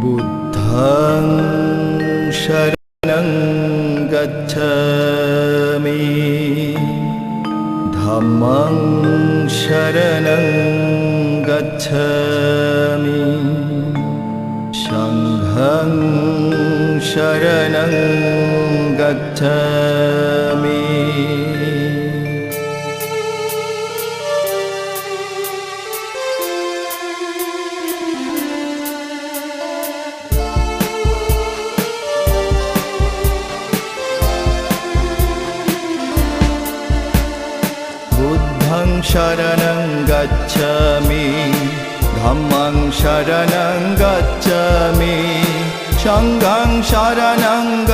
बुद्धं शरणं गच्छामि। धम्मं शरणं गच्छामि। सङ्घं शरणं गच्छामि बुद्धं शरणं गच्छामि। धम्मं शरणं गच्छामि। सङ्घं शरणं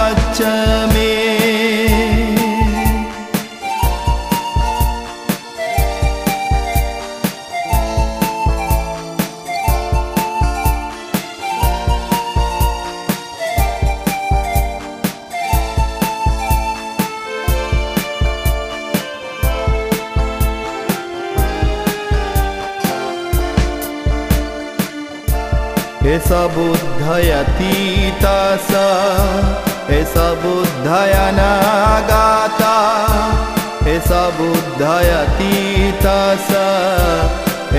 एष बुद्धयतीता स एष बुद्धयनागाता एष बुद्धयतीता स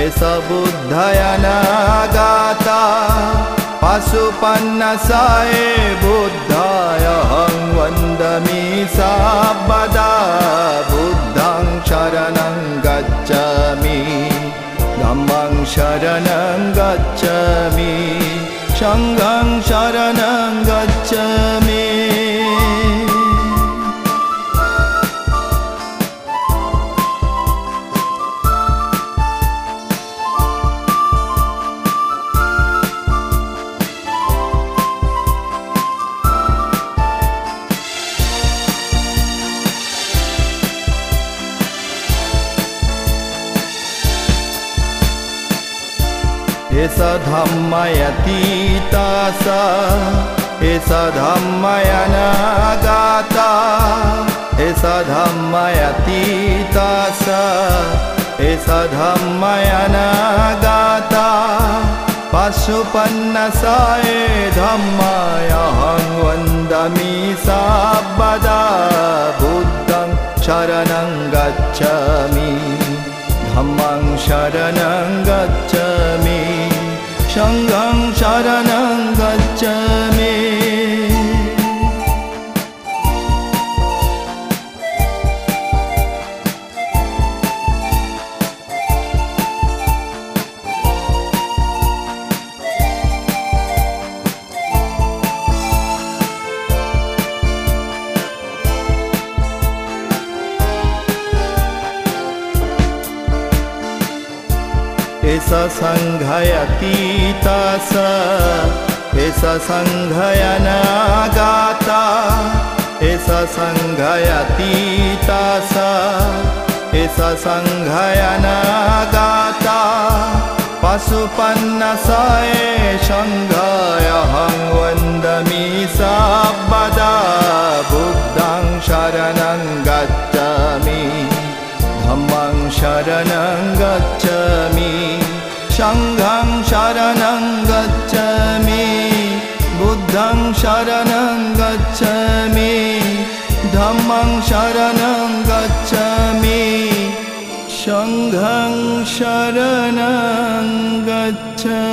एष बुद्धयनागाता पशुपन्नसाये बुद्धायहं वन्दमि साबदा बुद्धं शरणं गच्छामि धम्मं शरणं गच्छामि सङ्घं शरणं गच्छामि एष धम्मयतीता स एष धम्मयनागाता एष धम्मयतीता स एष धम्मयनागाता पशुपन्नसाये धम्मायहं धम्मं शरणं गच्छामि। सङ्घं शरणं गच्छामि एष सङ्घयतीता स एष सङ्घयनागाता एष सङ्घयतीता स एष सङ्घयनागाता पशुपन्नसाये सङ्घयहं वन्दमि साबदा सङ्घं शरणं गच्छामि। बुद्धं शरणं गच्छामि। धम्मं शरणं गच्छामि। सङ्घं शरणं गच्छामि